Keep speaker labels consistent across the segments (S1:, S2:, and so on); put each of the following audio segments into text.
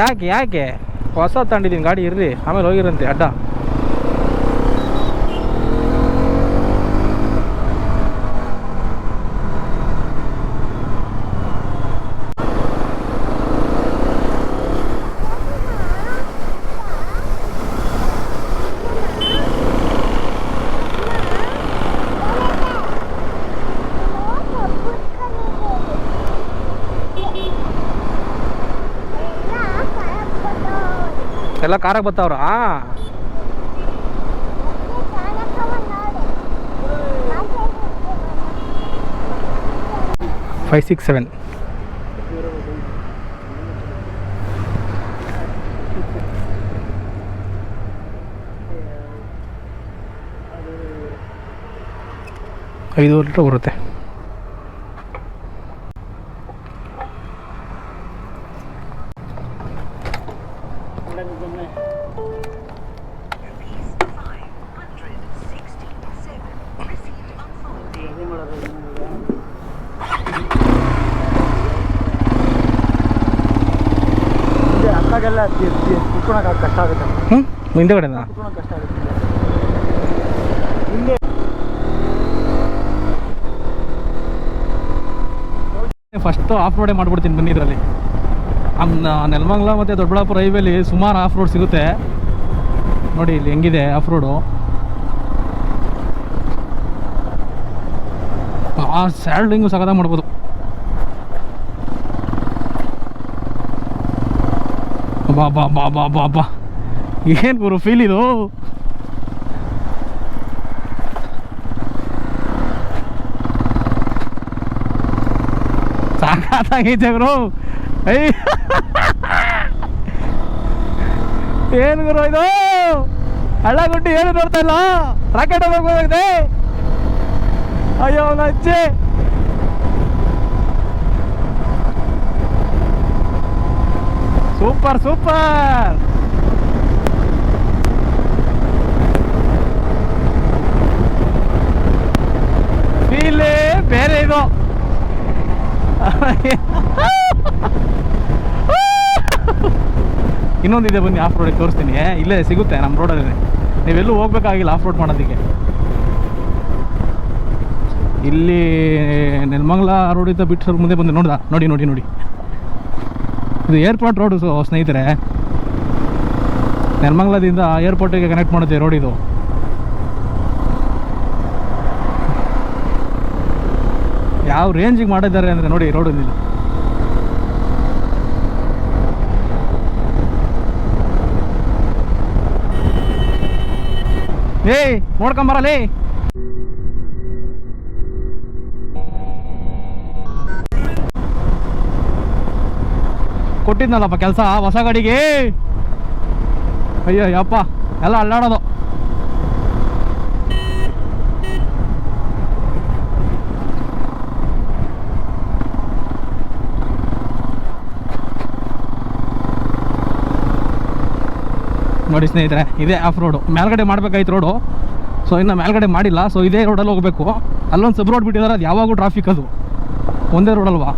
S1: ಯಾಕೆ ಯಾಕೆ? ಹೊಸ ತಗೊಂಡಿದ್ದೀನಿ ಗಾಡಿ ಇರ್ರಿ ಆಮೇಲೆ ಹೋಗಿರಂತೆ ಅಡ್ಡ. ಎಲ್ಲ ಕಾರಾಗ ಬರ್ತಾವ್ರ ಫೈವ್ ಸಿಕ್ಸ್ ಸೆವೆನ್ ಐದು ಲೀಟ್ರ್ ಬರುತ್ತೆ.
S2: ಅಕ್ಕಾಗೆಲ್ಲ ಕುತ್ಕೊಳಕ್ಕೆ ಕಷ್ಟ ಆಗುತ್ತೆ.
S1: ಹ್ಞೂ ಹಿಂದೆಗಡೆನಾ?
S2: ಕುತ್ಕೊಳಕ್ಕೆ ಕಷ್ಟ ಆಗುತ್ತೆ.
S1: ಫಸ್ಟು ಆಫ್ ರೋಡೇ ಮಾಡ್ಬಿಡ್ತೀನಿ ಬನ್ನಿ ಇದರಲ್ಲಿ. ನೆಲಮಂಗ್ಲ ಮತ್ತು ದೊಡ್ಡಬಳ್ಳಾಪುರ ಹೈವೇಲಿ ಸುಮಾರು ಆಫ್ ರೋಡ್ ಸಿಗುತ್ತೆ. ನೋಡಿ ಇಲ್ಲಿ ಹೆಂಗಿದೆ ಆಫ್ ರೋಡು ಆ ಸ್ಯಾಲ್ಡಿಂಗು ಸಗದ ಮಾಡ್ಬೋದು. ಬಾ ಬಾ ಬಾ ಬಾ ಬಾ ಬಾ. ಏನು ಗುರು ಫೀಲ್ ಇದು? ಸಾಕಾಗೈತೆ ಗುರು. ಏನು ಗುರು ಇದು ಹಳ್ಳ ಗುಡ್ಡಿ ಏನು ನೋಡ್ತಾ ಇಲ್ಲ ರಾಕೆಟ್ ಹೋಗೋಗಿದೆ ಅಯ್ಯೋ ಅವ್ನ ಅಜ್ಜಿ ಸೂಪರ್ ಸೂಪರ್ ಫೀಲೇ ಬೇರೆ ಇದು ಇನ್ನೊಂದಿದೆ ಬನ್ನಿ ಆಫ್ ರೋಡಿಗೆ ತೋರಿಸ್ತೀನಿ. ಇಲ್ಲೇ ಸಿಗುತ್ತೆ ನಮ್ಮ ರೋಡಲ್ಲಿ ನೀವೆಲ್ಲೂ ಹೋಗ್ಬೇಕಾಗಿಲ್ಲ ಆಫ್ ರೋಡ್ ಮಾಡೋದಕ್ಕೆ. ಇಲ್ಲಿ ನೆಲಮಂಗಲ ರೋಡಿಂದ ಬಿಟ್ಟು ಸ್ವಲ್ಪ ಮುಂದೆ ಬಂದು, ನೋಡ್ದ? ನೋಡಿ ನೋಡಿ ನೋಡಿ. ಇದು ಏರ್ಪೋರ್ಟ್ ರೋಡು ಸ್ನೇಹಿತರೆ. ನೆಲಮಂಗಲದಿಂದ ಏರ್ಪೋರ್ಟಿಗೆ ಕನೆಕ್ಟ್ ಮಾಡುತ್ತೆ ರೋಡ್ ಇದು. ಯಾವ ರೇಂಜಿಗೆ ಮಾಡಿದ್ದಾರೆ ಅಂದರೆ ನೋಡಿ ರೋಡ್ ಏಯ್ ನೋಡ್ಕೊಂಬರಲೇ ಕೊಟ್ಟಿದ್ನಲ್ಲಪ್ಪ ಕೆಲಸ ಹೊಸ ಗಾಡಿಗೆ. ಅಯ್ಯೋ ಯಪ್ಪ ಎಲ್ಲ ಅಲ್ಲಾಡೋದು. ನೋಡಿ ಸ್ನೇಹಿತರೆ, ಇದೇ ಆಫ್ ರೋಡು ಮೇಲ್ಗಡೆ ಮಾಡಬೇಕಾಯ್ತು ರೋಡು ಸೊ ಇನ್ನು ಮೇಲ್ಗಡೆ ಮಾಡಿಲ್ಲ. ಸೊ ಇದೇ ರೋಡಲ್ಲಿ ಹೋಗಬೇಕು. ಅಲ್ಲೊಂದು ಸಬ್ ರೋಡ್ ಬಿಟ್ಟಿದ್ದಾರೆ ಅದು ಯಾವಾಗೂ ಟ್ರಾಫಿಕ್ ಅದು. ಒಂದೇ ರೋಡಲ್ವಾ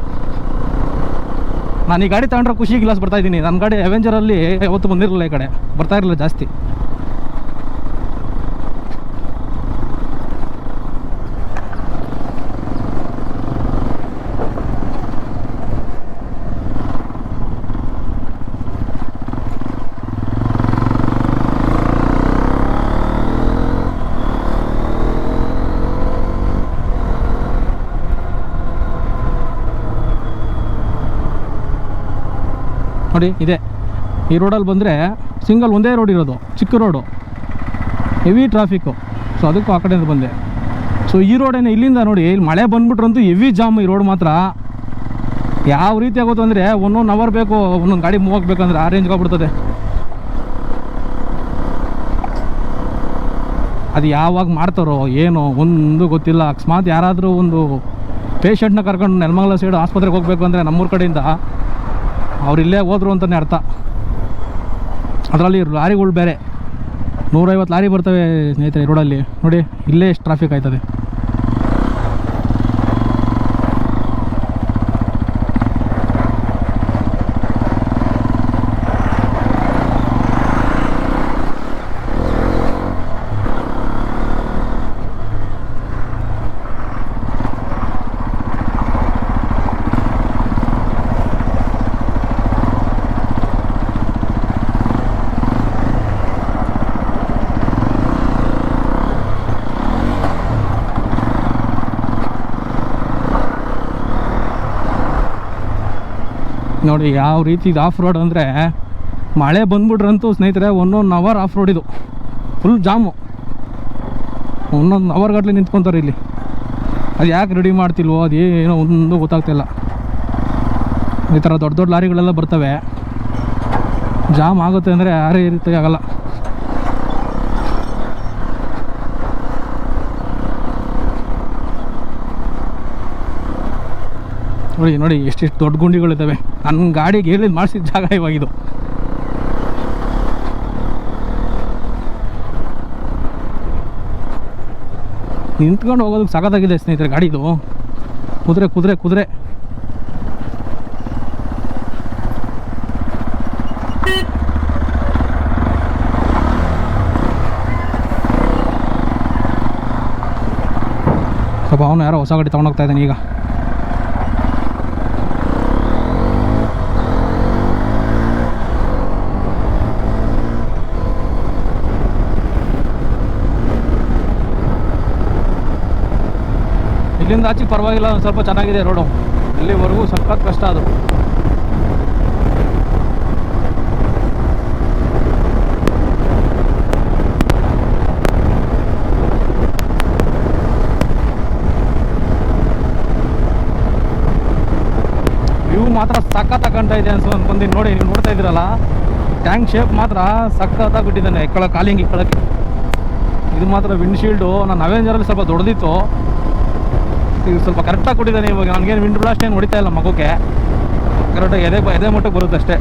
S1: ನಾನು ಈ ಗಾಡಿ ತಗೊಂಡ್ರೆ ಖುಷಿ ಗಿಲಾಸ್ ಬರ್ತಾ ಇದ್ದೀನಿ. ನನ್ನ ಗಾಡಿ ಅವೆಂಜರಲ್ಲಿ ಯಾವತ್ತು ಬಂದಿರಲಿಲ್ಲ ಈ ಕಡೆ. ಬರ್ತಾ ಇರಲಿಲ್ಲ ಜಾಸ್ತಿ. ನೋಡಿ, ಇದೆ. ಈ ರೋಡಲ್ಲಿ ಬಂದರೆ ಸಿಂಗಲ್ ಒಂದೇ ರೋಡ್ ಇರೋದು, ಚಿಕ್ಕ ರೋಡು. ಹೆವಿ ಟ್ರಾಫಿಕ್ಕು ಸೊ ಅದಕ್ಕೂ ಆ ಕಡೆಯಿಂದ ಬಂದೆ. ಸೊ ಈ ರೋಡೇನೆ ಇಲ್ಲಿಂದ ನೋಡಿ, ಇಲ್ಲಿ ಮಳೆ ಬಂದ್ಬಿಟ್ರಂತೂ ಹೆವಿ ಜಾಮ್ ಈ ರೋಡ್ ಮಾತ್ರ. ಯಾವ ರೀತಿ ಆಗೋದು ಅಂದರೆ ಒಂದೊಂದು ಅವರ್ ಬೇಕು, ಒಂದೊಂದು ಗಾಡಿ ಮೂವ್ ಆಗಬೇಕಂದ್ರೆ ಆ ರೇಂಜ್ಗೆ ಆಗ್ಬಿಡ್ತದೆ. ಅದು ಯಾವಾಗ ಮಾಡ್ತಾರೋ, ಏನೋ ಒಂದು ಗೊತ್ತಿಲ್ಲ. ಅಕಸ್ಮಾತ್ ಯಾರಾದರೂ ಒಂದು ಪೇಷಂಟ್ನ ಕರ್ಕೊಂಡು ನೆಲಮಂಗಲ ಸೈಡ್ ಆಸ್ಪತ್ರೆಗೆ ಹೋಗಬೇಕು ಅಂದರೆ ನಮ್ಮೂರ ಕಡೆಯಿಂದ ಅವ್ರು ಇಲ್ಲೇ ಹೋದ್ರು ಅಂತಲೇ ಅರ್ಥ. ಅದರಲ್ಲಿ ಲಾರಿಗಳು ಬೇರೆ. ನೂರೈವತ್ತು ಲಾರಿ ಬರ್ತವೆ ಸ್ನೇಹಿತರೆ ರೋಡಲ್ಲಿ ನೋಡಿ, ಇಲ್ಲೇ ಎಷ್ಟು ಟ್ರಾಫಿಕ್ ಆಯ್ತದೆ. ನೋಡಿ ಯಾವ ರೀತಿ ಇದು ಆಫ್ ರೋಡ್ ಅಂದರೆ ಮಳೆ ಬಂದ್ಬಿಟ್ರಂತೂ ಸ್ನೇಹಿತರೆ ಒಂದೊಂದು ಅವರ್ ಆಫ್ ರೋಡ್ ಇದು. ಫುಲ್ ಜಾಮು ಒಂದೊಂದು ಅವರ್ ಗಟ್ಟಲೆ ನಿಂತ್ಕೊತಾರೆ ಇಲ್ಲಿ. ಅದು ಯಾಕೆ ರೆಡಿ ಮಾಡ್ತಿಲ್ವೋ, ಅದು ಏನೋ ಒಂದು ಗೊತ್ತಾಗ್ತಿಲ್ಲ ಈ ಥರ ದೊಡ್ಡ ದೊಡ್ಡ ಲಾರಿಗಳೆಲ್ಲ ಬರ್ತವೆ. ಜಾಮ್ ಆಗುತ್ತೆ ಅಂದರೆ ಯಾರೇ ರೀತಿ ಆಗಲ್ಲ. ನೋಡಿ ನೋಡಿ, ಎಷ್ಟೆಷ್ಟು ದೊಡ್ಡ ಗುಂಡಿಗಳಿದ್ದಾವೆ. ನನ್ನ ಗಾಡಿಗೆ ಹೇಳಿದ್ ಮಾಡಿಸಿದ ಜಾಗ ಇವಾಗಿದು. ನಿಂತ್ಕೊಂಡು ಹೋಗೋದಕ್ಕೆ ಸಖತ್ತಾಗಿದೆ ಸ್ನೇಹಿತರೆ ಗಾಡಿದು. ಕುದುರೆ ಕುದುರೆ ಕುದುರೆ. ಸ್ವಲ್ಪ ಅವನು ಯಾರೋ ಹೊಸ ಗಾಡಿ ತೊಗೊಂಡೋಗ್ತಾ ಇದ್ದಾನೆ ಈಗ. ಇಲ್ಲಿಂದ ಆಚೆ ಪರವಾಗಿಲ್ಲ, ಒಂದು ಸ್ವಲ್ಪ ಚೆನ್ನಾಗಿದೆ ರೋಡು. ಇಲ್ಲಿವರೆಗೂ ಸಖತ್ ಕಷ್ಟ ಅದು. ವ್ಯೂ ಮಾತ್ರ ಸಖತ್ ಕಾಣ್ತಾ ಇದೆ ಅನ್ಸು ಅನ್ಕೊಂಡಿ ನೋಡಿ, ನೀವು ನೋಡ್ತಾ ಇದ್ದೀರಲ್ಲ? ಟ್ಯಾಂಕ್ ಶೇಪ್ ಮಾತ್ರ ಸಖತ್ತಾಗಿ ಬಿಟ್ಟಿದ್ದಾನೆ ಇಕ್ಕಳ ಕಾಲಿಂಗ್ ಇಕ್ಕಳಕ್ಕೆ ಇದು ಮಾತ್ರ ವಿಂಡ್ಶೀಲ್ಡು ನಾನು ಅವೆಂಜರಲ್ಲಿ ಸ್ವಲ್ಪ ದೊಡ್ಡದಿತ್ತು. ಇದು ಸ್ವಲ್ಪ ಕರೆಕ್ಟಾಗಿ ಕೊಟ್ಟಿದ್ದಾನೆ ಇವಾಗ. ನನಗೇನು ವಿಂಡ್ ಬ್ಲಾಸ್ಟ್ ಏನು ಹೊಡಿತಾ ಇಲ್ಲ ಮಗುಕ್ಕೆ ಕರೆಕ್ಟಾಗಿ ಎದೆ ಎದೆ ಮಟ್ಟಕ್ಕೆ ಬರುತ್ತೆ ಅಷ್ಟೇ.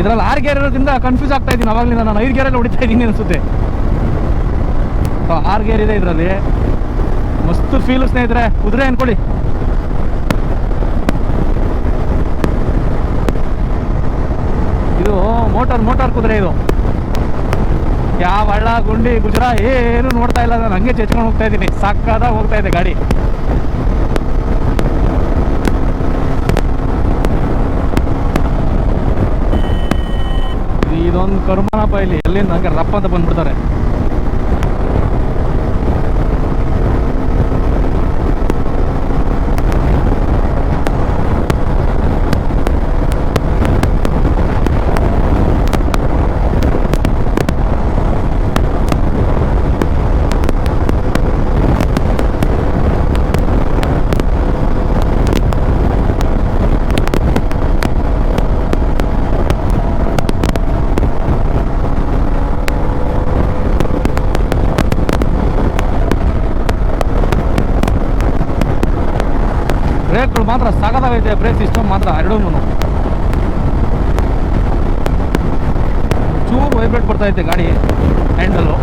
S1: ಇದರಲ್ಲಿ ಆರು ಗೇರ್ ಇರೋದ್ರಿಂದ ಕನ್ಫ್ಯೂಸ್ ಆಗ್ತಾ ಇದ್ದೀನಿ. ಅವಾಗಲಿಂದ ನಾನು ಐದು ಗೇರಲ್ಲಿ ಹೊಡಿತಾ ಇದ್ದೀನಿ ಅನಿಸುತ್ತೆ. ಆರು ಗೇರ್ ಇದೆ ಇದರಲ್ಲಿ. ಮಸ್ತ್ ಫೀಲ್ ಸ್ನೇಹಿತರೆ. ಕುದುರೆ ಅನ್ಕೊಳ್ಳಿ ಇದು ಮೋಟಾರ್ ಮೋಟಾರ್ ಕುದುರೆ ಇದು. ಯಾವ ಹಳ್ಳ, ಗುಂಡಿ ಗುಜರಾ ಏನು ನೋಡ್ತಾ ಇಲ್ಲ. ನಾನು ಹಂಗೆ ಚೆಚ್ಕೊಂಡು ಹೋಗ್ತಾ ಇದ್ದೀನಿ. ಸಾಕಾದಾಗ ಹೋಗ್ತಾ ಇದೆ ಗಾಡಿ. ಇದೊಂದು ಕರ್ಮನಪ್ಪ ಇಲ್ಲಿ. ಎಲ್ಲಿಂದ? ಹಂಗೆ ರಪ್ಪ ಅಂತ ಬಂದ್ಬಿಡ್ತಾರೆ. ಸಗದಾಗೈತೆ ಬ್ರೇಕ್ ಸಿಸ್ಟಮ್ ಮಾತ್ರ ಎರಡೂ ಚೂರು ವೈಬ್ರೇಟ್ ಬರ್ತಾ ಐತೆ ಗಾಡಿ ಹ್ಯಾಂಡಲು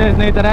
S1: ಬಂದೆ ಸ್ನೇಹಿತರೆ.